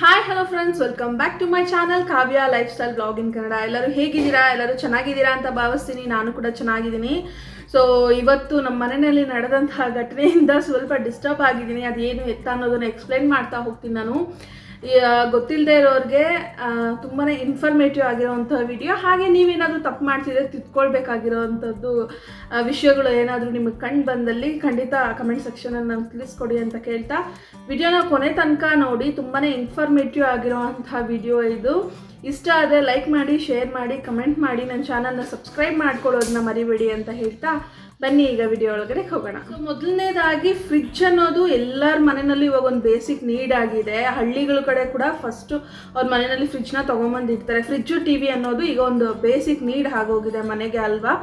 Hi hello friends welcome back to my channel Kavya lifestyle blog in Kannada ಎಲ್ಲರೂ ಹೇಗಿದ್ದೀರಾ? ಎಲ್ಲರೂ ಚೆನ್ನಾಗಿದ್ದೀರಾ ಅಂತ ಭಾವಿಸ್ತೀನಿ. ನಾನು ಕೂಡ ಚೆನ್ನಾಗಿದ್ದೀನಿ. ಸೊ ಇವತ್ತು ನಮ್ಮ ಮನೆಯಲ್ಲಿ ನಡೆದಂತಹ ಘಟನೆಯಿಂದ ಸ್ವಲ್ಪ ಡಿಸ್ಟರ್ಬ್ ಆಗಿದ್ದೀನಿ. ಅದೇನು ಎತ್ತ ಅನ್ನೋದನ್ನು ಎಕ್ಸ್ಪ್ಲೈನ್ ಮಾಡ್ತಾ ಹೋಗ್ತೀನಿ ನಾನು. ಗೊತ್ತಿಲ್ಲದೆ ಇರೋರಿಗೆ ತುಂಬಾ ಇನ್ಫಾರ್ಮೇಟಿವ್ ಆಗಿರೋವಂಥ ವಿಡಿಯೋ ಹಾಗೆ ನೀವೇನಾದರೂ ತಪ್ಪು ಮಾಡ್ತಿದ್ರೆ ತಿದ್ಕೊಳ್ಬೇಕಾಗಿರೋವಂಥದ್ದು ವಿಷಯಗಳು ಏನಾದರೂ ನಿಮಗೆ ಕಂಡು ಬಂದಲ್ಲಿ ಖಂಡಿತ ಕಮೆಂಟ್ ಸೆಕ್ಷನಲ್ಲಿ ತಿಳಿಸ್ಕೊಡಿ ಅಂತ ಕೇಳ್ತಾ. ವಿಡಿಯೋನ ಕೊನೆ ತನಕ ನೋಡಿ ತುಂಬಾ ಇನ್ಫಾರ್ಮೇಟಿವ್ ಆಗಿರೋವಂಥ ವಿಡಿಯೋ ಇದು. ಇಷ್ಟ ಆದರೆ ಲೈಕ್ ಮಾಡಿ ಶೇರ್ ಮಾಡಿ ಕಮೆಂಟ್ ಮಾಡಿ ನನ್ನ ಚಾನಲ್ನ ಸಬ್ಸ್ಕ್ರೈಬ್ ಮಾಡ್ಕೊಳ್ಳೋದನ್ನ ಮರಿಬೇಡಿ ಅಂತ ಹೇಳ್ತಾ. ಬನ್ನಿ ಈಗ ವಿಡಿಯೋ ಒಳಗಡೆ ಹೋಗೋಣ. ಸೊ ಮೊದಲನೇದಾಗಿ ಫ್ರಿಡ್ಜ್ ಅನ್ನೋದು ಎಲ್ಲರ ಮನೆಯಲ್ಲಿ ಇವಾಗ ಒಂದು ಬೇಸಿಕ್ ನೀಡ್ ಆಗಿದೆ. ಹಳ್ಳಿಗಳ ಕಡೆ ಕೂಡ ಫಸ್ಟು ಅವ್ರ ಮನೆಯಲ್ಲಿ ಫ್ರಿಡ್ಜ್ನ ತೊಗೊಂಬಂದಿರ್ತಾರೆ. ಫ್ರಿಡ್ಜು ಟಿ ವಿ ಅನ್ನೋದು ಈಗ ಒಂದು ಬೇಸಿಕ್ ನೀಡ್ ಆಗೋಗಿದೆ ಮನೆಗೆ ಅಲ್ವಾ?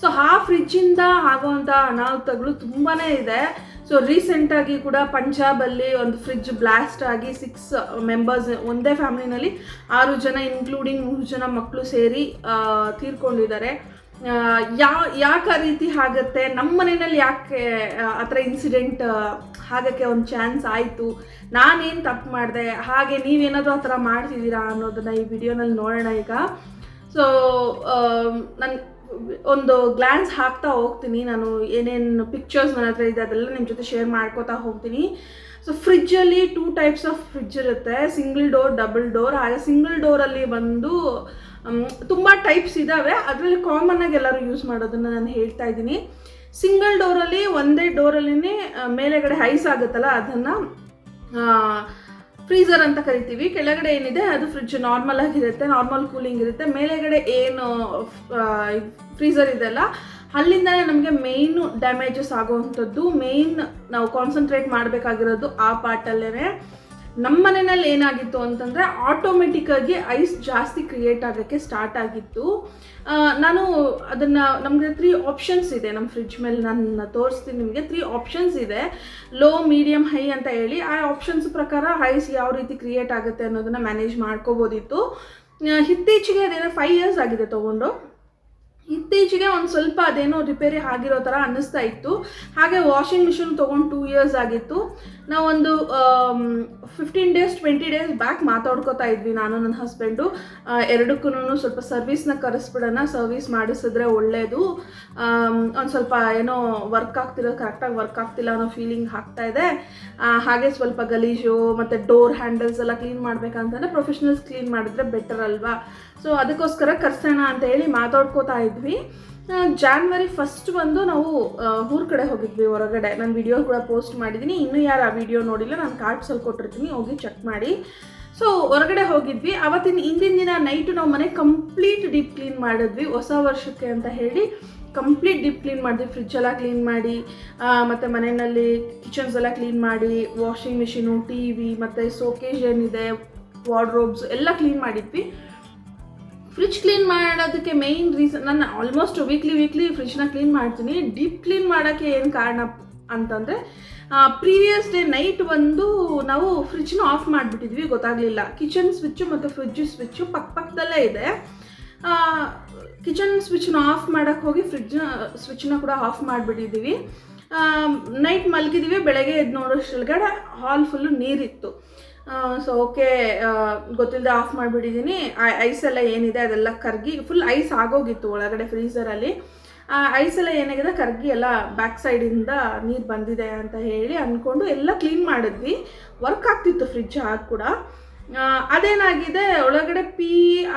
ಸೊ ಆ ಫ್ರಿಡ್ಜಿಂದ ಆಗುವಂಥ ಅನಾಹುತಗಳು ತುಂಬಾ ಇದೆ. ಸೊ ರೀಸೆಂಟಾಗಿ ಕೂಡ ಪಂಜಾಬಲ್ಲಿ ಒಂದು ಫ್ರಿಡ್ಜ್ ಬ್ಲಾಸ್ಟ್ ಆಗಿ ಸಿಕ್ಸ್ ಮೆಂಬರ್ಸ್ ಒಂದೇ ಫ್ಯಾಮಿಲಿನಲ್ಲಿ ಆರು ಜನ ಇನ್ಕ್ಲೂಡಿಂಗ್ ಮೂರು ಜನ ಮಕ್ಕಳು ಸೇರಿ ತೀರ್ಕೊಂಡಿದ್ದಾರೆ. ಯಾ ಯಾಕೆ ಆ ರೀತಿ ಆಗತ್ತೆ? ನಮ್ಮ ಮನೆಯಲ್ಲಿ ಯಾಕೆ ಆ, ಥರ ಇನ್ಸಿಡೆಂಟ್ ಆಗಕ್ಕೆ ಒಂದು ಚಾನ್ಸ್ ಆಯಿತು? ನಾನೇನು ತಪ್ಪು ಮಾಡಿದೆ? ಹಾಗೆ ನೀವೇನಾದರೂ ಆ ಥರ ಮಾಡ್ತಿದ್ದೀರಾ ಅನ್ನೋದನ್ನ ಈ ವಿಡಿಯೋನಲ್ಲಿ ನೋಡೋಣ ಈಗ. ಸೊ ನಾನು ಒಂದು ಗ್ಲ್ಯಾನ್ಸ್ ಹಾಕ್ತಾ ಹೋಗ್ತೀನಿ. ನಾನು ಏನೇನು ಪಿಕ್ಚರ್ಸ್ ನನ್ನ ಹತ್ರ ಇದೆ ಅದೆಲ್ಲ ನಿಮ್ಮ ಜೊತೆ ಶೇರ್ ಮಾಡ್ಕೋತಾ ಹೋಗ್ತೀನಿ. ಸೊ ಫ್ರಿಜ್ಜಲ್ಲಿ ಟೂ ಟೈಪ್ಸ್ ಆಫ್ ಫ್ರಿಜ್ ಇರುತ್ತೆ. ಸಿಂಗಲ್ ಡೋರ್ ಡಬಲ್ ಡೋರ್ ಹಾಗೆ ಸಿಂಗಲ್ ಡೋರಲ್ಲಿ ಬಂದು ತುಂಬ ಟೈಪ್ಸ್ ಇದ್ದಾವೆ ಅದರಲ್ಲಿ ಕಾಮನ್ ಆಗಿ ಎಲ್ಲರೂ ಯೂಸ್ ಮಾಡೋದನ್ನು ನಾನು ಹೇಳ್ತಾ ಇದ್ದೀನಿ. ಸಿಂಗಲ್ ಡೋರಲ್ಲಿ ಒಂದೇ ಡೋರಲ್ಲಿನೇ ಮೇಲೆಗಡೆ ಹೈಸ್ ಆಗುತ್ತಲ್ಲ, ಅದನ್ನು ಫ್ರೀಸರ್ ಅಂತ ಕರಿತೀವಿ. ಕೆಳಗಡೆ ಏನಿದೆ, ಅದು ಫ್ರಿಡ್ಜ್ ನಾರ್ಮಲ್ ಆಗಿರುತ್ತೆ ನಾರ್ಮಲ್ ಕೂಲಿಂಗ್ ಇರುತ್ತೆ. ಮೇಲೆಗಡೆ ಏನು ಫ್ರೀಸರ್ ಇದೆಲ್ಲ ಅಲ್ಲಿಂದಲೇ ನಮಗೆ ಮೇಯ್ನು ಡ್ಯಾಮೇಜಸ್ ಆಗುವಂಥದ್ದು. ಮೇಯ್ನ್ ನಾವು ಕಾನ್ಸಂಟ್ರೇಟ್ ಮಾಡಬೇಕಾಗಿರೋದು ಆ ಪಾರ್ಟಲ್ಲೇ ನಮ್ಮ ಮನೆಯಲ್ಲಿ ಏನಾಗಿತ್ತು ಅಂತಂದರೆ ಆಟೋಮೆಟಿಕ್ಕಾಗಿ ಐಸ್ ಜಾಸ್ತಿ ಕ್ರಿಯೇಟ್ ಆಗೋಕ್ಕೆ ಸ್ಟಾರ್ಟ್ ಆಗಿತ್ತು. ನಾನು ಅದನ್ನು ನಮಗೆ ತ್ರೀ ಆಪ್ಷನ್ಸ್ ಇದೆ. ನಮ್ಮ ಫ್ರಿಡ್ಜ್ ಮೇಲೆ ನಾನು ತೋರಿಸ್ತೀನಿ ನಿಮಗೆ. ತ್ರೀ ಆಪ್ಷನ್ಸ್ ಇದೆ. ಲೋ ಮೀಡಿಯಮ್ ಹೈ ಅಂತ ಹೇಳಿ. ಆ ಆಪ್ಷನ್ಸ್ ಪ್ರಕಾರ ಐಸ್ ಯಾವ ರೀತಿ ಕ್ರಿಯೇಟ್ ಆಗುತ್ತೆ ಅನ್ನೋದನ್ನು ಮ್ಯಾನೇಜ್ ಮಾಡ್ಕೋಬೋದಿತ್ತು. ಇತ್ತೀಚೆಗೆ ಅದೇನೋ ಫೈವ್ ಇಯರ್ಸ್ ಆಗಿದೆ ತೊಗೊಂಡು. ಇತ್ತೀಚೆಗೆ ಒಂದು ಸ್ವಲ್ಪ ಅದೇನೋ ರಿಪೇರಿ ಆಗಿರೋ ಥರ ಅನ್ನಿಸ್ತಾ ಇತ್ತು. ಹಾಗೆ ವಾಷಿಂಗ್ ಮಿಷಿನ್ ತೊಗೊಂಡು ಟೂ ಇಯರ್ಸ್ ಆಗಿತ್ತು. ನಾವೊಂದು fifteen days twenty days back ಮಾತಾಡ್ಕೋತಾ ಇದ್ವಿ ನಾನು, ನನ್ನ ಹಸ್ಬೆಂಡು ಎರಡಕ್ಕೂ ಸ್ವಲ್ಪ ಸರ್ವಿಸ್ನ ಕರೆಸ್ಬಿಡೋಣ ಸರ್ವಿಸ್ ಮಾಡಿಸಿದ್ರೆ ಒಳ್ಳೆಯದು ಒಂದು ಸ್ವಲ್ಪ ಏನೋ ವರ್ಕ್ ಆಗ್ತಿರೋ ಕರೆಕ್ಟಾಗಿ ವರ್ಕ್ ಆಗ್ತಿಲ್ಲ ಅನ್ನೋ ಫೀಲಿಂಗ್ ಆಗ್ತಾ ಇದೆ. ಹಾಗೆ ಸ್ವಲ್ಪ ಗಲೀಜು, ಮತ್ತು ಡೋರ್ ಹ್ಯಾಂಡಲ್ಸ್ ಎಲ್ಲ ಕ್ಲೀನ್ ಮಾಡ್ಬೇಕಂತಂದರೆ ಪ್ರೊಫೆಷನಲ್ಸ್ ಕ್ಲೀನ್ ಮಾಡಿದ್ರೆ ಬೆಟರ್ ಅಲ್ವಾ? ಸೊ ಅದಕ್ಕೋಸ್ಕರ ಕರ್ಸೋಣ ಅಂತ ಹೇಳಿ ಮಾತಾಡ್ಕೋತಾ ಇದ್ವಿ. ಜಾನ್ವರಿ ಫಸ್ಟ್ ಬಂದು ನಾವು ಊರ ಕಡೆ ಹೋಗಿದ್ವಿ ಹೊರಗಡೆ. ನಾನು ವಿಡಿಯೋ ಕೂಡ ಪೋಸ್ಟ್ ಮಾಡಿದ್ದೀನಿ ಇನ್ನೂ ಯಾರು ಆ ವಿಡಿಯೋ ನೋಡಿಲ್ಲ, ನಾನು ಕಾರ್ಡ್ಸಲ್ಲಿ ಕೊಟ್ಟಿರ್ತೀನಿ. ಹೋಗಿ ಚೆಕ್ ಮಾಡಿ. ಸೊ ಹೊರಗಡೆ ಹೋಗಿದ್ವಿ. ಅವತ್ತಿನ, ಹಿಂದಿನ ದಿನ ನೈಟು ನಾವು ಮನೆ ಕಂಪ್ಲೀಟ್ ಡೀಪ್ ಕ್ಲೀನ್ ಮಾಡಿದ್ವಿ. ಹೊಸ ವರ್ಷಕ್ಕೆ ಅಂತ ಹೇಳಿ ಕಂಪ್ಲೀಟ್ ಡೀಪ್ ಕ್ಲೀನ್ ಮಾಡಿದ್ವಿ. ಫ್ರಿಜ್ ಎಲ್ಲ ಕ್ಲೀನ್ ಮಾಡಿ ಮತ್ತು ಮನೆಯಲ್ಲಿ ಕಿಚನ್ಸ್ ಎಲ್ಲ ಕ್ಲೀನ್ ಮಾಡಿ ವಾಷಿಂಗ್ ಮಿಷಿನು ಟಿ ವಿ ಮತ್ತು ಸೋಕೇಜ್ ಏನಿದೆ ವಾರ್ಡ್ರೋಬ್ಸ್ ಎಲ್ಲ ಕ್ಲೀನ್ ಮಾಡಿದ್ವಿ. ಫ್ರಿಜ್ ಕ್ಲೀನ್ ಮಾಡೋದಕ್ಕೆ ಮೇಯ್ನ್ ರೀಸನ್ ನಾನು ಆಲ್ಮೋಸ್ಟ್ ವೀಕ್ಲಿ ವೀಕ್ಲಿ ಫ್ರಿಜ್ನ ಕ್ಲೀನ್ ಮಾಡ್ತೀನಿ. ಡೀಪ್ ಕ್ಲೀನ್ ಮಾಡೋಕ್ಕೆ ಏನು ಕಾರಣ ಅಂತಂದರೆ ಪ್ರೀವಿಯಸ್ ಡೇ ನೈಟ್ ಬಂದು ನಾವು ಫ್ರಿಜ್ನ ಆಫ್ ಮಾಡಿಬಿಟ್ಟಿದ್ವಿ, ಗೊತ್ತಾಗಲಿಲ್ಲ. ಕಿಚನ್ ಸ್ವಿಚ್ಚು ಮತ್ತು ಫ್ರಿಜ್ ಸ್ವಿಚ್ಚು ಪಕ್ಕ ಪಕ್ಕದಲ್ಲೇ ಇದೆ. ಕಿಚನ್ ಸ್ವಿಚ್ನ ಆಫ್ ಮಾಡೋಕ್ಕೆ ಹೋಗಿ ಫ್ರಿಜ್ನ ಸ್ವಿಚ್ನ ಕೂಡ ಆಫ್ ಮಾಡಿಬಿಟ್ಟಿದ್ದೀವಿ. ನೈಟ್ ಮಲಗಿದ್ದೀವಿ ಬೆಳಗ್ಗೆ ಎದ್ದು ನೋಡೋಷ್ಟ್ರೊಳಗಡೆ ಹಾಲ್ ಫುಲ್ಲು ನೀರಿತ್ತು. ಸೊ ಓಕೆ ಗೊತ್ತಿಲ್ಲದೆ ಆಫ್ ಮಾಡಿಬಿಟ್ಟಿದ್ದೀನಿ ಐಸ್ ಎಲ್ಲ ಏನಿದೆ ಅದೆಲ್ಲ ಕರಗಿ ಫುಲ್ ಐಸ್ ಆಗೋಗಿತ್ತು ಒಳಗಡೆ ಫ್ರೀಸರಲ್ಲಿ ಐಸ್ ಎಲ್ಲ ಏನಾಗಿದೆ ಕರಗಿ ಎಲ್ಲ ಬ್ಯಾಕ್ ಸೈಡಿಂದ ನೀರು ಬಂದಿದೆ ಅಂತ ಹೇಳಿ ಅಂದ್ಕೊಂಡು ಎಲ್ಲ ಕ್ಲೀನ್ ಮಾಡಿದ್ವಿ. ವರ್ಕ್ ಆಗ್ತಿತ್ತು ಫ್ರಿಡ್ಜ್ ಆಗ ಕೂಡ. ಅದೇನಾಗಿದೆ ಒಳಗಡೆ P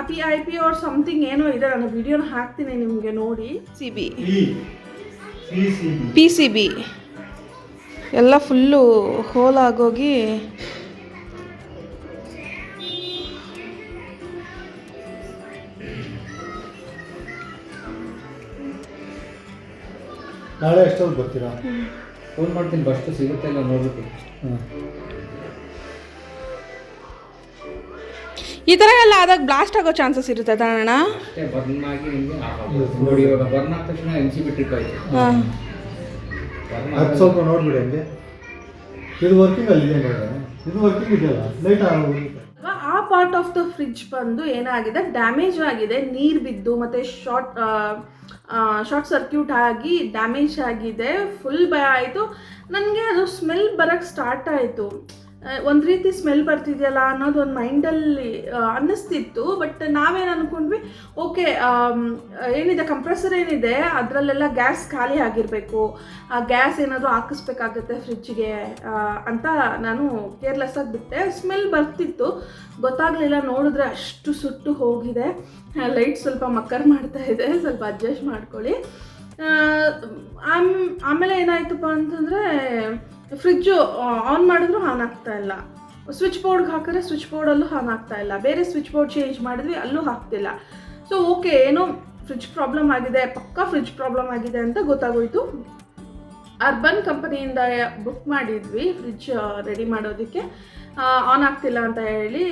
P I P R something ಏನೋ ಇದೆ ನಾನು ವಿಡಿಯೋನ ಹಾಕ್ತೀನಿ ನಿಮಗೆ ನೋಡಿ. C B P C B ಎಲ್ಲ ಫುಲ್ಲು ಹೋಲ್ ಆಗೋಗಿ ನಾಳೆ ಎಷ್ಟೊತ್ತು ಬರ್ತೀರಾ? ಫೋನ್ ಮಾಡ್ತೀನಿ ಬಸ್ಟು ಸಿಗುತ್ತೆ ಇಲ್ಲ ನೋಡ್ಬಿಟ್ಟು ಹಾಂ ಈ ಥರ ಎಲ್ಲ ಆದಾಗ ಬ್ಲಾಸ್ಟ್ ಆಗೋ ಚಾನ್ಸಸ್ ಇರುತ್ತೆ ಅಣ್ಣ? ಅಷ್ಟೇ ಬರ್ನ್ ಆಗಿ ನಿಮಗೆ ನೋಡಿ ಇವಾಗ ಬರ್ನ್ ಆದ ತಕ್ಷಣ ಎನ್ ಸಿ ಬಿ ಟ್ರಿಪ್ ಆಯ್ತು. ಹಾಂ. ಬರ್ನ್ ಅದು ಸ್ವಲ್ಪ ನೋಡ್ಬಿಡಿ ಹಂಗೆ. ಇದು ವರ್ಕಿಂಗ್ ಅಲ್ಲಿ ಇದೆ ನೋಡ್ರೆ. ಇದು ವರ್ಕಿಂಗ್ ಇದೆಯಲ್ಲ? ಲೈಟ್ ಆಗೋಗುತ್ತೆ ಪಾರ್ಟ್ ಆಫ್ ದ ಫ್ರಿಡ್ಜ್ ಬಂದು ಏನಾಗಿದೆ? ಡ್ಯಾಮೇಜ್ ಆಗಿದೆ. ನೀರು ಬಿದ್ದು ಮತ್ತು ಶಾರ್ಟ್ ಶಾರ್ಟ್ ಸರ್ಕ್ಯೂಟ್ ಆಗಿ ಡ್ಯಾಮೇಜ್ ಆಗಿದೆ. ಫುಲ್ ಭಯ ಆಯಿತು. ನನಗೆ ಅದು ಸ್ಮೆಲ್ ಬರೋಕ್ಕೆ ಸ್ಟಾರ್ಟ್ ಆಯಿತು. ಒಂದು ರೀತಿ ಸ್ಮೆಲ್ ಬರ್ತಿದೆಯಲ್ಲ ಅನ್ನೋದು ಒಂದು ಮೈಂಡಲ್ಲಿ ಅನ್ನಿಸ್ತಿತ್ತು. ಬಟ್ ನಾವೇನು ಅಂದ್ಕೊಂಡ್ವಿ ಓಕೆ ಏನಿದೆ ಕಂಪ್ರೆಸರ್ ಏನಿದೆ, ಅದರಲ್ಲೆಲ್ಲ ಗ್ಯಾಸ್ ಖಾಲಿ ಆಗಿರಬೇಕು. ಆ ಗ್ಯಾಸ್ ಏನಾದರೂ ಹಾಕಿಸ್ಬೇಕಾಗತ್ತೆ ಫ್ರಿಜ್ಜಿಗೆ ಅಂತ ನಾನು ಕೇರ್ಲೆಸ್ಸಾಗಿ ಬಿಟ್ಟೆ. ಸ್ಮೆಲ್ ಬರ್ತಿತ್ತು. ಗೊತ್ತಾಗಲಿಲ್ಲ, ನೋಡಿದ್ರೆ ಅಷ್ಟು ಸುಟ್ಟು ಹೋಗಿದೆ. ಲೈಟ್ ಸ್ವಲ್ಪ ಮಕ್ಕರ್ ಮಾಡ್ತಾ ಇದೆ. ಸ್ವಲ್ಪ ಅಡ್ಜಸ್ಟ್ ಮಾಡ್ಕೊಳ್ಳಿ. ಆಮ್, ಆಮೇಲೆ ಏನಾಯ್ತಪ್ಪ ಅಂತಂದರೆ ಫ್ರಿಜ್ಜು ಆನ್ ಮಾಡಿದ್ರು ಆನ್ ಆಗ್ತಾ ಇಲ್ಲ. ಸ್ವಿಚ್ ಬೋರ್ಡ್ಗೆ ಹಾಕಿದ್ರೆ ಸ್ವಿಚ್ ಬೋರ್ಡಲ್ಲೂ ಆನ್ ಆಗ್ತಾ ಇಲ್ಲ. ಬೇರೆ ಸ್ವಿಚ್ ಬೋರ್ಡ್ ಚೇಂಜ್ ಮಾಡಿದ್ವಿ, ಅಲ್ಲೂ ಹಾಕ್ತಿಲ್ಲ. ಸೊ ಓಕೆ ಏನೋ ಫ್ರಿಜ್ ಪ್ರಾಬ್ಲಮ್ ಆಗಿದೆ, ಪಕ್ಕಾ ಫ್ರಿಜ್ ಪ್ರಾಬ್ಲಮ್ ಆಗಿದೆ ಅಂತ ಗೊತ್ತಾಗೋಯ್ತು. ಅರ್ಬನ್ ಕಂಪನಿಯಿಂದ ಬುಕ್ ಮಾಡಿದ್ವಿ ಫ್ರಿಜ್ ರೆಡಿ ಮಾಡೋದಕ್ಕೆ. ಆನ್ ಆಗ್ತಿಲ್ಲ ಅಂತ ಹೇಳಿ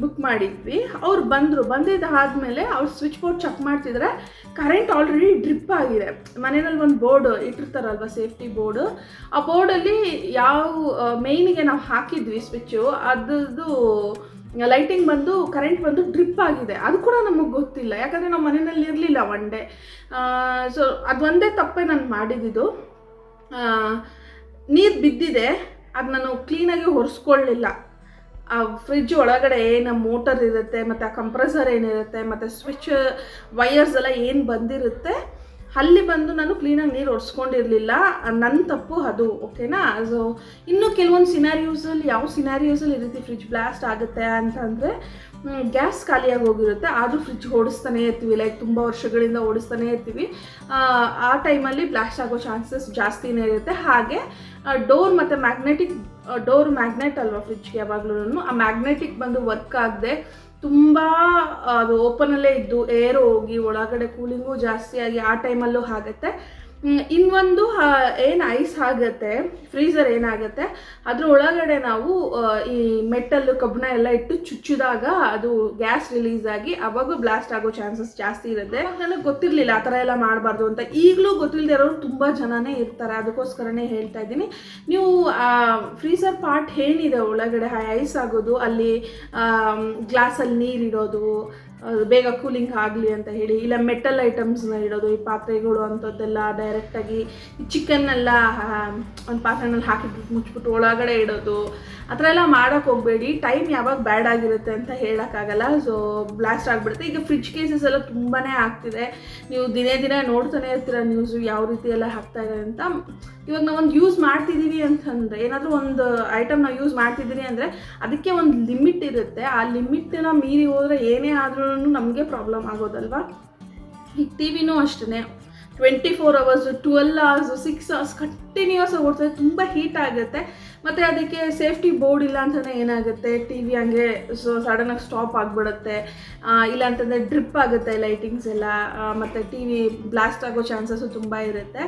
ಬುಕ್ ಮಾಡಿದ್ವಿ. ಅವ್ರು ಬಂದರು. ಬಂದಿದ್ದಾದಮೇಲೆ ಅವ್ರು ಸ್ವಿಚ್ ಬೋರ್ಡ್ ಚೆಕ್ ಮಾಡ್ತಿದ್ರೆ ಕರೆಂಟ್ ಆಲ್ರೆಡಿ ಡ್ರಿಪ್ ಆಗಿದೆ. ಮನೆಯಲ್ಲಿ ಒಂದು ಬೋರ್ಡ್ ಇಟ್ಟಿರ್ತಾರಲ್ವ ಸೇಫ್ಟಿ ಬೋರ್ಡು ಆ ಬೋರ್ಡಲ್ಲಿ ಯಾವ ಮೇಯ್ನಿಗೆ ನಾವು ಹಾಕಿದ್ವಿ ಸ್ವಿಚ್ಚು ಅದ್ರದ್ದು ಲೈಟಿಂಗ್ ಬಂದು ಕರೆಂಟ್ ಬಂದು ಡ್ರಿಪ್ ಆಗಿದೆ. ಅದು ಕೂಡ ನಮಗೆ ಗೊತ್ತಿಲ್ಲ. ಯಾಕಂದರೆ ನಾವು ಮನೆಯಲ್ಲಿ ಇರಲಿಲ್ಲ ಒನ್ ಡೇ ಸೊ ಅದೊಂದೇ ತಪ್ಪೇ ನಾನು ಮಾಡಿದ್ದು. ನೀರು ಬಿದ್ದಿದೆ. ಅದು ನಾನು ಕ್ಲೀನಾಗಿ ಒರೆಸ್ಕೊಳ್ಳಿಲ್ಲ ಆ ಫ್ರಿಜ್ ಒಳಗಡೆ ಏನು ಮೋಟರ್ ಇರುತ್ತೆ, ಮತ್ತು ಆ ಕಂಪ್ರೆಸರ್ ಏನಿರುತ್ತೆ ಮತ್ತು ಸ್ವಿಚ್ ವೈಯರ್ಸ್ ಎಲ್ಲ ಏನು ಬಂದಿರುತ್ತೆ, ಅಲ್ಲಿ ಬಂದು ನಾನು ಕ್ಲೀನಾಗಿ ನೀರು ಒರೆಸ್ಕೊಂಡಿರಲಿಲ್ಲ. ನನ್ನ ತಪ್ಪು ಅದು ಓಕೆನಾ ಸೊ ಇನ್ನು ಕೆಲವೊಂದು ಸಿನಾರಿಯೂಸಲ್ಲಿ ಯಾವ ಸಿನಾರಿಯೂಸಲ್ಲಿ ಈ ರೀತಿ ಫ್ರಿಜ್ ಬ್ಲಾಸ್ಟ್ ಆಗುತ್ತೆ ಅಂತಂದರೆ ಗ್ಯಾಸ್ ಖಾಲಿಯಾಗಿ ಹೋಗಿರುತ್ತೆ. ಆದರೂ ಫ್ರಿಜ್ ಓಡಿಸ್ತಾನೆ ಇರ್ತೀವಿ ಲೈಕ್ ತುಂಬ ವರ್ಷಗಳಿಂದ ಓಡಿಸ್ತಾನೆ ಇರ್ತೀವಿ. ಆ ಟೈಮಲ್ಲಿ ಬ್ಲಾಸ್ಟ್ ಆಗೋ ಚಾನ್ಸಸ್ ಜಾಸ್ತಿನೇ ಇರುತ್ತೆ. ಹಾಗೆ ಡೋರ್ ಮತ್ತು ಮ್ಯಾಗ್ನೆಟಿಕ್ ಡೋರ್ ಮ್ಯಾಗ್ನೆಟ್ ಅಲ್ವಾ ಫ್ರಿಜ್ಗೆ ಯಾವಾಗಲೂ ಆ ಮ್ಯಾಗ್ನೆಟಿಕ್ ಬಂದು ವರ್ಕ್ ಆಗದೆ ತುಂಬ, ಅದು ಓಪನಲ್ಲೇ ಇದ್ದು ಏರ್ ಹೋಗಿ ಒಳಗಡೆ ಕೂಲಿಂಗು ಜಾಸ್ತಿ ಆಗಿ ಆ ಟೈಮಲ್ಲೂ ಆಗುತ್ತೆ. ಇನ್ನೊಂದು ಏನು ಐಸ್ ಆಗುತ್ತೆ ಫ್ರೀಸರ್ ಏನಾಗುತ್ತೆ ಅದ್ರ ಒಳಗಡೆ ನಾವು ಈ ಮೆಟ್ಟಲ್ಲು, ಕಬ್ಬಣ ಎಲ್ಲ ಇಟ್ಟು ಚುಚ್ಚಿದಾಗ ಅದು ಗ್ಯಾಸ್ ರಿಲೀಸ್ ಆಗಿ ಅವಾಗ ಬ್ಲಾಸ್ಟ್ ಆಗೋ ಚಾನ್ಸಸ್ ಜಾಸ್ತಿ ಇರುತ್ತೆ. ನನಗೆ ಗೊತ್ತಿರಲಿಲ್ಲ ಆ ಥರ ಎಲ್ಲ ಮಾಡಬಾರ್ದು ಅಂತ. ಈಗಲೂ ಗೊತ್ತಿಲ್ಲದೆ ಇರೋರು ತುಂಬ ಜನನೇ ಇರ್ತಾರೆ. ಅದಕ್ಕೋಸ್ಕರನೇ ಹೇಳ್ತಾ ಇದ್ದೀನಿ. ನೀವು ಫ್ರೀಸರ್ ಪಾರ್ಟ್ ಏನಿದೆ ಒಳಗಡೆ? ಐಸ್ ಆಗೋದು, ಅಲ್ಲಿ ಗ್ಲಾಸಲ್ಲಿ ನೀರಿಡೋದು ಬೇಗ ಕೂಲಿಂಗ್ ಆಗಲಿ ಅಂತ ಹೇಳಿ, ಇಲ್ಲ ಮೆಟಲ್ ಐಟಮ್ಸ್ನ ಇಡೋದು, ಈ ಪಾತ್ರೆಗಳು ಅಂಥದ್ದೆಲ್ಲ ಡೈರೆಕ್ಟಾಗಿ ಚಿಕನ್ನೆಲ್ಲ ಒಂದು ಪಾತ್ರೆನಲ್ಲಿ ಹಾಕಿಬಿಟ್ಟು ಮುಚ್ಚಿಬಿಟ್ಟು ಒಳಗಡೆ ಇಡೋದು. ಆ ಥರ ಎಲ್ಲ ಮಾಡೋಕ್ಕೆ ಹೋಗಬೇಡಿ. ಟೈಮ್ ಯಾವಾಗ ಬ್ಯಾಡ್ ಆಗಿರುತ್ತೆ ಅಂತ ಹೇಳೋಕ್ಕಾಗಲ್ಲ. ಸೊ ಬ್ಲಾಸ್ಟ್ ಆಗಿಬಿಡುತ್ತೆ. ಈಗ ಫ್ರಿಜ್ ಕೇಸಸ್ ಎಲ್ಲ ತುಂಬಾ ಆಗ್ತಿದೆ. ನೀವು ದಿನೇ ದಿನೇ ನೋಡ್ತಾನೆ ಇರ್ತೀರ ನ್ಯೂಸು ಯಾವ ರೀತಿ ಎಲ್ಲ ಹಾಕ್ತಾ ಇದೆ ಅಂತ. ಇವಾಗ ನಾವು ಒಂದು ಯೂಸ್ ಮಾಡ್ತಿದ್ದೀವಿ ಅಂತಂದರೆ, ಏನಾದರೂ ಒಂದು ಐಟಮ್ ನಾವು ಯೂಸ್ ಮಾಡ್ತಿದ್ದೀವಿ ಅಂದರೆ ಅದಕ್ಕೆ ಒಂದು ಲಿಮಿಟ್ ಇರುತ್ತೆ. ಆ ಲಿಮಿಟ್ನ ಮೀರಿ ಹೋದರೆ ಏನೇ ಆದ್ರೂ ನಮಗೆ ಪ್ರಾಬ್ಲಮ್ ಆಗೋದಲ್ವಾ? ಈಗ ಟಿ ವಿನೂ ಅಷ್ಟೇ twenty four hours twelve hours six hours continuous ಓಡ್ತದೆ ತುಂಬ ಹೀಟ್ ಆಗುತ್ತೆ. ಮತ್ತು ಅದಕ್ಕೆ ಸೇಫ್ಟಿ ಬೋರ್ಡ್ ಇಲ್ಲ ಅಂತಂದ್ರೆ ಏನಾಗುತ್ತೆ? ಟಿ ವಿ ಹಂಗೆ ಸೊ ಸಡನ್ನಾಗಿ ಸ್ಟಾಪ್ ಆಗಿಬಿಡುತ್ತೆ. ಇಲ್ಲ ಅಂತಂದರೆ ಡ್ರಿಪ್ ಆಗುತ್ತೆ ಲೈಟಿಂಗ್ಸ್ ಎಲ್ಲ. ಮತ್ತು ಟಿ ವಿ ಬ್ಲಾಸ್ಟ್ ಆಗೋ ಚಾನ್ಸಸ್ಸು ತುಂಬ ಇರುತ್ತೆ.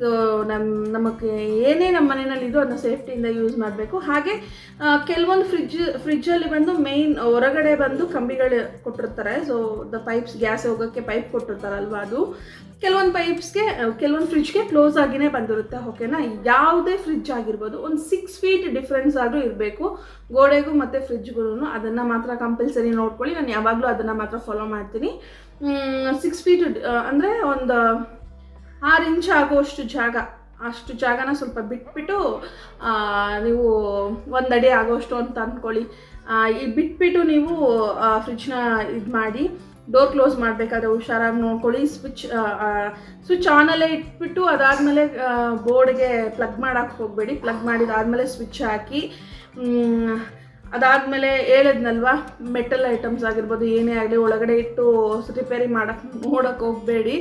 ಸೊ ನಮ್ಮ ನಮಗೆ ಏನೇ ನಮ್ಮ ಮನೆಯಲ್ಲಿ ಇದೋ ಅದನ್ನ ಸೇಫ್ಟಿಯಿಂದ ಯೂಸ್ ಮಾಡಬೇಕು. ಹಾಗೆ ಕೆಲವೊಂದು ಫ್ರಿಜ್ ಫ್ರಿಜ್ಜಲ್ಲಿ ಬಂದು ಮೇಯ್ನ್ ಹೊರಗಡೆ ಬಂದು ಕಂಬಿಗಳು ಕೊಟ್ಟಿರ್ತಾರೆ. ಸೊ ದ ಪೈಪ್ಸ್, ಗ್ಯಾಸ್ ಹೋಗೋಕ್ಕೆ ಪೈಪ್ ಕೊಟ್ಟಿರ್ತಾರಲ್ವ ಅದು. ಕೆಲವೊಂದು ಪೈಪ್ಸ್ಗೆ, ಕೆಲವೊಂದು ಫ್ರಿಜ್ಗೆ ಕ್ಲೋಸ್ ಆಗಿನೇ ಬಂದಿರುತ್ತೆ, ಓಕೆನಾ? ಯಾವುದೇ ಫ್ರಿಜ್ ಆಗಿರ್ಬೋದು, ಒಂದು ಸಿಕ್ಸ್ ಫೀಟ್ ಡಿಫ್ರೆನ್ಸ್ ಆದರೂ ಇರಬೇಕು. ಗೋಡೆಗೂ ಮತ್ತು ಫ್ರಿಜ್ಗೂ ಅದನ್ನು ಮಾತ್ರ ಕಂಪಲ್ಸರಿ ನೋಡ್ಕೊಳ್ಳಿ. ನಾನು ಯಾವಾಗಲೂ ಅದನ್ನು ಮಾತ್ರ ಫಾಲೋ ಮಾಡ್ತೀನಿ. ಸಿಕ್ಸ್ ಫೀಟ್ ಅಂದರೆ ಒಂದು ಆರು ಇಂಚ್ ಆಗುವಷ್ಟು ಜಾಗ, ಅಷ್ಟು ಜಾಗನ ಸ್ವಲ್ಪ ಬಿಟ್ಬಿಟ್ಟು ನೀವು ಒಂದು ಅಡಿ ಆಗೋಷ್ಟು ಅಂತ ಅಂದ್ಕೊಳ್ಳಿ ಈ ಬಿಟ್ಬಿಟ್ಟು ನೀವು ಫ್ರಿಜ್ನ ಇದು ಮಾಡಿ ಡೋರ್ ಕ್ಲೋಸ್ ಮಾಡಬೇಕಾದ್ರೆ ಹುಷಾರಾಗಿ ನೋಡ್ಕೊಳ್ಳಿ. ಸ್ವಿಚ್ ಸ್ವಿಚ್ ಆನಲ್ಲೇ ಇಟ್ಬಿಟ್ಟು ಅದಾದಮೇಲೆ ಬೋರ್ಡ್ಗೆ ಪ್ಲಗ್ ಮಾಡೋಕ್ಕೆ ಹೋಗಬೇಡಿ. ಪ್ಲಗ್ ಮಾಡಿದಾದಮೇಲೆ ಸ್ವಿಚ್ ಹಾಕಿ ಅದಾದಮೇಲೆ ಹೇಳಿದ್ನಲ್ವಾ ಮೆಟಲ್ ಐಟಮ್ಸ್ ಆಗಿರ್ಬೋದು, ಏನೇ ಆಗಲಿ, ಒಳಗಡೆ ಇಟ್ಟು ರಿಪೇರಿ ಮಾಡೋಕ್ಕೆ ನೋಡೋಕ್ಕೆ ಹೋಗಬೇಡಿ.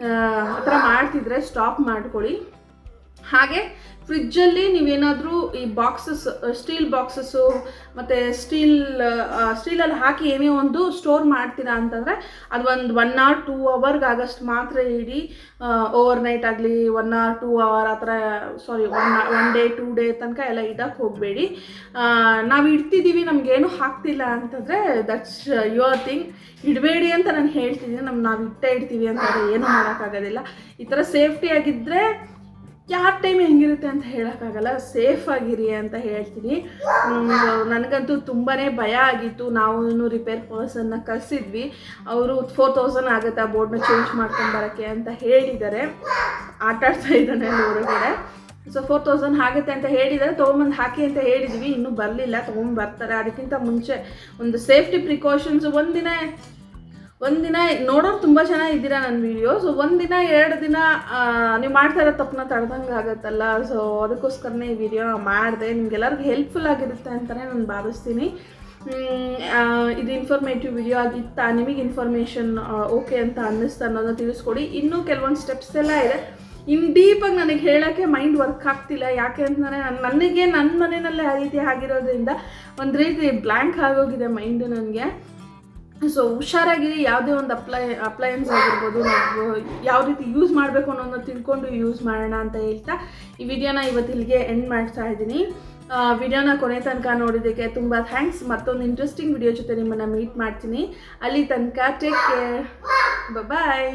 ಆ ಥರ ಮಾಡ್ತಿದ್ರೆ ಸ್ಟಾಪ್ ಮಾಡ್ಕೊಳ್ಳಿ. ಹಾಗೆ ಫ್ರಿಜ್ಜಲ್ಲಿ ನೀವೇನಾದರೂ ಈ ಬಾಕ್ಸಸ್ ಸ್ಟೀಲ್ ಬಾಕ್ಸಸ್ಸು ಮತ್ತು ಸ್ಟೀಲ್ ಸ್ಟೀಲಲ್ಲಿ ಹಾಕಿ ಏನೇ ಒಂದು ಸ್ಟೋರ್ ಮಾಡ್ತೀರಾ ಅಂತಂದರೆ ಅದು ಒಂದು ಒನ್ ಅವರ್ ಟೂ ಅವರ್ಗೆ ಆಗಷ್ಟು ಮಾತ್ರ ಇಡಿ. ಓವರ್ ನೈಟ್ ಆಗಲಿ ಒನ್ ಆರ್ ಟೂ ಅವರ್ ಆ ಥರ sorry one one day two day ತನಕ ಎಲ್ಲ ಇಡಕ್ಕೆ ಹೋಗಬೇಡಿ. ನಾವು ಇಡ್ತಿದ್ದೀವಿ ನಮಗೇನು ಹಾಕ್ತಿಲ್ಲ ಅಂತಂದರೆ ದಟ್ಸ್ ಯುವರ್ ಥಿಂಗ್ ಇಡಬೇಡಿ ಅಂತ ನಾನು ಹೇಳ್ತಿದ್ದೀನಿ ನಮ್ಮ ನಾವು ಇಟ್ಟೇ ಇಡ್ತೀವಿ ಅಂತಂದರೆ ಏನೂ ಮಾಡೋಕ್ಕಾಗೋದಿಲ್ಲ. ಈ ಥರ ಸೇಫ್ಟಿ ಯಾವ ಟೈಮ್ ಹೆಂಗಿರುತ್ತೆ ಅಂತ ಹೇಳೋಕ್ಕಾಗಲ್ಲ ಸೇಫ್ ಆಗಿರಿ ಅಂತ ಹೇಳ್ತೀನಿ. ನನಗಂತೂ ತುಂಬಾ ಭಯ ಆಗಿತ್ತು. ನಾವು ರಿಪೇರ್ ಪರ್ಸನ್ನ ಕರೆಸಿದ್ವಿ. ಅವರು ಫೋರ್ ತೌಸಂಡ್ ಆಗುತ್ತೆ ಆ ಬೋರ್ಡ್ನ ಚೇಂಜ್ ಮಾಡ್ಕೊಂಡು ಬರೋಕ್ಕೆ ಅಂತ ಹೇಳಿದ್ದಾರೆ. ಆಟ ಆಡ್ತಾ ಇದ್ದಾನೆ ಅಲ್ಲಿ ಹೊರಗಡೆ. ಸೊ ಫೋರ್ ತೌಸಂಡ್ ಆಗುತ್ತೆ ಅಂತ ಹೇಳಿದ್ದಾರೆ. ತೊಗೊಂಬಂದು ಹಾಕಿ ಅಂತ ಹೇಳಿದ್ವಿ. ಇನ್ನೂ ಬರಲಿಲ್ಲ ತೊಗೊಂಡು ಬರ್ತಾರೆ. ಅದಕ್ಕಿಂತ ಮುಂಚೆ ಒಂದು ಸೇಫ್ಟಿ ಪ್ರಿಕಾಷನ್ಸ್ ಒಂದಿನ ಒಂದಿನ ನೋಡೋರು ತುಂಬ ಚೆನ್ನಾಗಿದ್ದೀರಾ ನನ್ನ ವಿಡಿಯೋ ಸೊ ಒಂದಿನ ಎರಡು ದಿನ ನೀವು ಮಾಡ್ತಾ ಇರೋ ತಪ್ಪನ್ನ ತಡೆದಂಗೆ ಆಗುತ್ತಲ್ಲ? ಸೊ ಅದಕ್ಕೋಸ್ಕರನೇ ಈ ವಿಡಿಯೋ ಮಾಡಿದೆ. ನಿಮ್ಗೆಲ್ಲರಿಗೂ ಹೆಲ್ಪ್ಫುಲ್ ಆಗಿರುತ್ತೆ ಅಂತಲೇ ನಾನು ಭಾವಿಸ್ತೀನಿ. ಇದು ಇನ್ಫಾರ್ಮೇಟಿವ್ ವಿಡಿಯೋ ಆಗಿತ್ತಾ, ನಿಮಗೆ ಇನ್ಫಾರ್ಮೇಷನ್ ಓಕೆ ಅಂತ ಅನ್ನಿಸ್ತಾ ಅನ್ನೋದನ್ನ ತಿಳಿಸ್ಕೊಡಿ. ಇನ್ನೂ ಕೆಲವೊಂದು ಸ್ಟೆಪ್ಸ್ ಎಲ್ಲ ಇದೆ. ಇನ್ ಡೀಪಾಗಿ ನನಗೆ ಹೇಳೋಕ್ಕೆ ಮೈಂಡ್ ವರ್ಕ್ ಆಗ್ತಿಲ್ಲ. ಯಾಕೆ ಅಂತಂದರೆ ನನಗೆ ನನ್ನ ಮನೆಯಲ್ಲೇ ಆ ರೀತಿ ಆಗಿರೋದ್ರಿಂದ ಒಂದು ರೀತಿ ಬ್ಲ್ಯಾಂಕ್ ಆಗೋಗಿದೆ ಮೈಂಡು ನನಗೆ. ಸೊ ಹುಷಾರಾಗಿ ಯಾವುದೇ ಒಂದು ಅಪ್ಲೈ ಅಪ್ಲಯನ್ಸ್ ಆಗಿರ್ಬೋದು, ನಾವು ಯಾವ ರೀತಿ ಯೂಸ್ ಮಾಡಬೇಕು ಅನ್ನೋದನ್ನ ತಿಳ್ಕೊಂಡು ಯೂಸ್ ಮಾಡೋಣ ಅಂತ ಹೇಳ್ತಾ ಈ ವಿಡಿಯೋನ ಇವತ್ತು ಇಲ್ಲಿಗೆ ಎಂಡ್ ಮಾಡ್ತಾ ಇದ್ದೀನಿ. ವಿಡಿಯೋನ ಕೊನೆ ತನಕ ನೋಡಿದ್ದಕ್ಕೆ ತುಂಬ ಥ್ಯಾಂಕ್ಸ್ ಮತ್ತೊಂದು ಇಂಟ್ರೆಸ್ಟಿಂಗ್ ವಿಡಿಯೋ ಜೊತೆ ನಿಮ್ಮನ್ನು ಮೀಟ್ ಮಾಡ್ತೀನಿ. ಅಲ್ಲಿ ತನಕ ಟೇಕ್ ಕೇರ್ ಬಾಯ್